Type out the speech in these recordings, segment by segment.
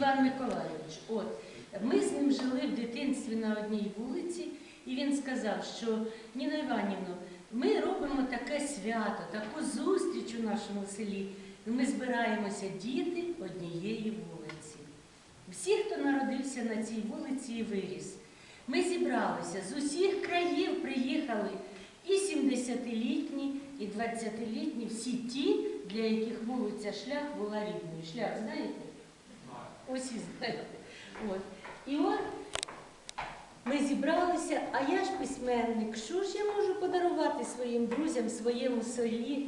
Іван Миколайович. От ми з ним жили в дитинстві на одній вулиці, і він сказав, що Ніна Іванівна, ми робимо таке свято, таку зустріч у нашому селі. Ми збираємося діти однієї вулиці. Всі, хто народився на цій вулиці і виріс. Ми зібралися з усіх країв приїхали і 70-літні, і 20-літні, всі ті, для яких вулиця Шлях була рідною. Шлях, знаєте? Ось і знаєте. От. І от ми зібралися, а я ж письменник. Що ж я можу подарувати своїм друзям, своєму селі?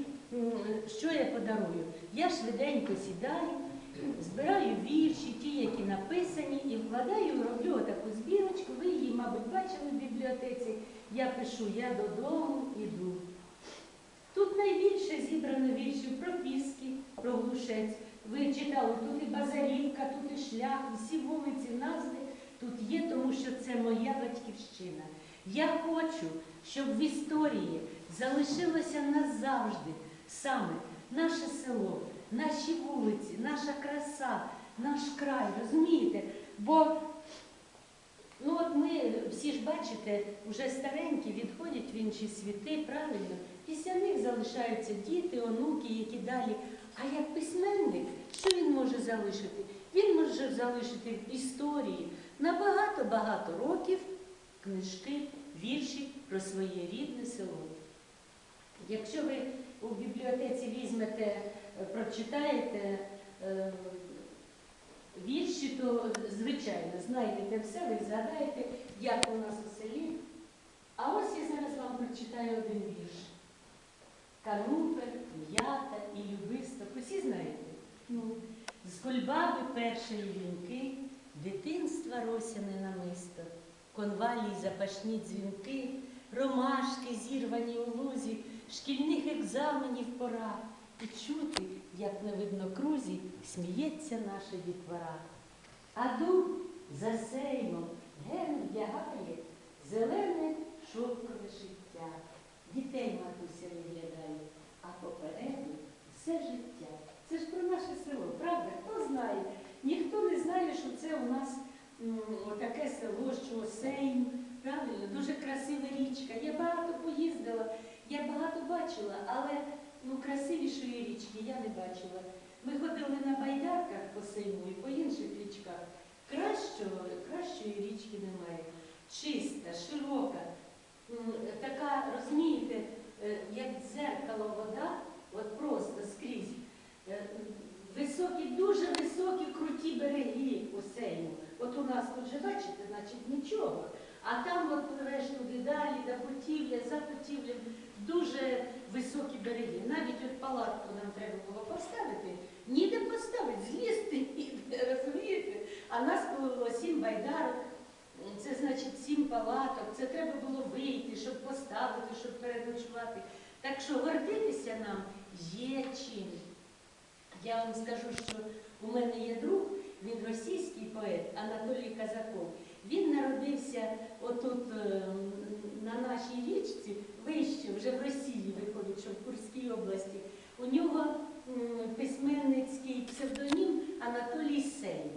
Що я подарую? Я швиденько сідаю, збираю вірші, ті, які написані, і вкладаю, роблю таку збірочку. Ви її, мабуть, бачили в бібліотеці. Я пишу Я додому іду. Тут найбільше зібрано віршів про Піски, про Глушець. Ви читали, тут і Базарівка, тут і шлях, всі вулиці, назви тут є, тому що це моя батьківщина. Я хочу, щоб в історії залишилося назавжди саме наше село, наші вулиці, наша краса, наш край, розумієте? Бо Ну от ми всі ж бачите, вже старенькі відходять в інші світи, правильно. Після них залишаються діти, онуки, які далі. А як письменник, що він може залишити? Він може залишити в історії на багато-багато років книжки, вірші про своє рідне село. Якщо ви у бібліотеці візьмете, е, прочитаєте е, вірші, то звичайно знайдете все, ви згадаєте, як у нас у селі. А ось я зараз вам прочитаю один вірш. Канупер, м'ята і любисток. Усі знаєте? Ну, з кульбаби першої вінки, дитинства росяне намисто, конвалії запашні дзвінки, ромашки зірвані у лузі, шкільних екзаменів пора. І чути, як на виднокрузі сміється наша дітвора. А дуб за сеймом ген вдягає зелене шовкове життя. Дітей матуся виглядає, а попереду все життя. Це ж про наше село, правда? Хто знає? Ніхто не знає, що це у нас м, таке село, що Сейм, правильно, дуже красива річка. Я багато поїздила, я багато бачила, але ну, красивішої річки я не бачила. Ми ходили на байдарках по Сейму і по інших річках. Кращого, кращої річки немає. Чиста, широка, така, розумієте, е, як дзеркало вода, от просто скрізь. Е, Високі, дуже високі, круті береги у Сейму. От у нас тут же бачите, значить нічого. А там от туди далі, до Путівля, за Путівлем, дуже високі береги. Навіть от палатку нам треба було поставити, ніде поставити, злізти ніде, розумієте? А нас було сім байдарок, це значить сім палаток, це треба було вийти, щоб поставити, щоб переночувати. Так що гордитися нам є чим. Я вам скажу, що у мене є друг, він російський поет Анатолій Казаков. Він народився отут е, на нашій річці, вище, вже в Росії виходить, що в Курській області. У нього письменницький псевдонім Анатолій Сейм.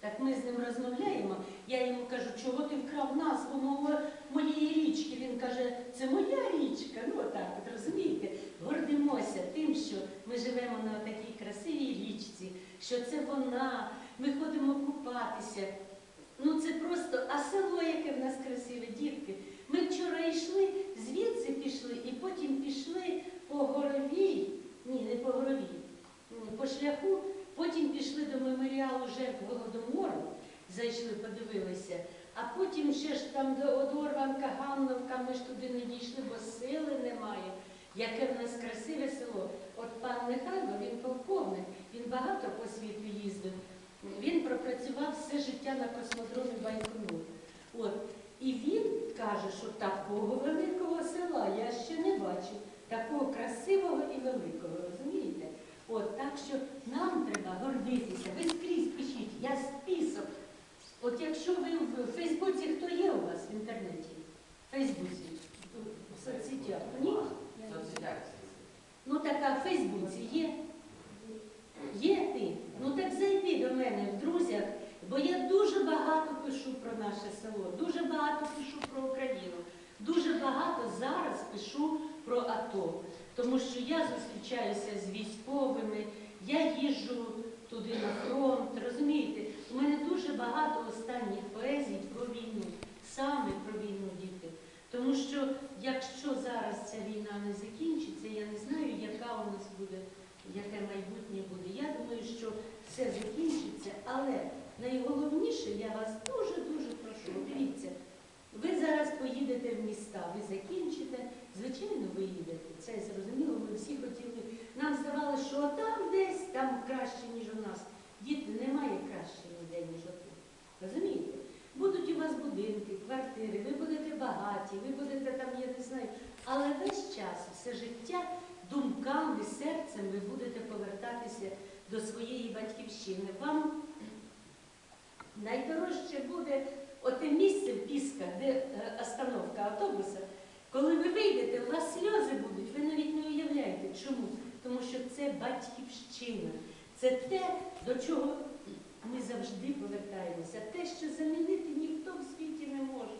Так ми з ним розмовляємо. Я йому кажу, чого ти вкрав назву мого, моєї річки? Він каже, це моя річка. Ну так, от розумієте, гордимося тим, що ми живемо на такій красивій річці, що це вона, ми ходимо купатися. Ну це просто, а село, яке в нас красиве, дітки. Ми вчора йшли, звідси пішли, і потім пішли по горовій, ні, не по горовій, по шляху, потім пішли до меморіалу жертв Голодомору, зайшли, подивилися, а потім ще ж там до Одорванка, Ганновка, ми ж туди не дійшли, бо сили немає. Яке в нас красиве село. От пан Михайло, він полковник, він багато по світу їздив. Він пропрацював все життя на космодромі Байконур. От. І він каже, що такого великого села я ще не бачив, такого красивого і великого, розумієте? От, так що нам треба гордитися. Ви скрізь пишіть, я список. От якщо ви в Фейсбуці, хто є у вас в інтернеті? В Фейсбуці, в соцсетях? Ні? Ну така в Фейсбуці є. Є ти? Ну так зайди до мене в друзях що я зустрічаюся з військовими, я їжджу туди на фронт. Розумієте, у мене дуже багато останніх поезій про війну, саме про війну, діти. Тому що якщо зараз ця війна не закінчиться, я не знаю, яка у нас буде, яке майбутнє буде. Я думаю, що все закінчиться, але найголовніше я вас дуже-дуже прошу, дивіться, ви зараз поїдете в міста, ви закінчите, звичайно, ви їдете. Це зрозуміло, ми всі хотіли. Нам здавалося, що там краще, ніж у нас. Діти, немає краще ніде, ніж отут. Розумієте? Будуть у вас будинки, квартири, ви будете багаті, ви будете там, я не знаю. Але весь час, все життя, думками, серцем ви будете повертатися до своєї батьківщини. Вам найдорожче буде оте місце в Пісках, де е, остановка автобуса. Коли ви вийдете, у вас сльози будуть, ви навіть не уявляєте. Чому? це батьківщина, це те, до чого ми завжди повертаємося, те, що замінити ніхто в світі не може.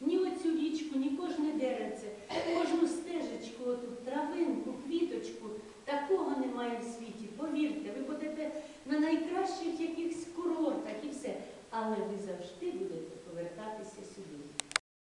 Ні оцю річку, ні кожне деревце, кожну стежку.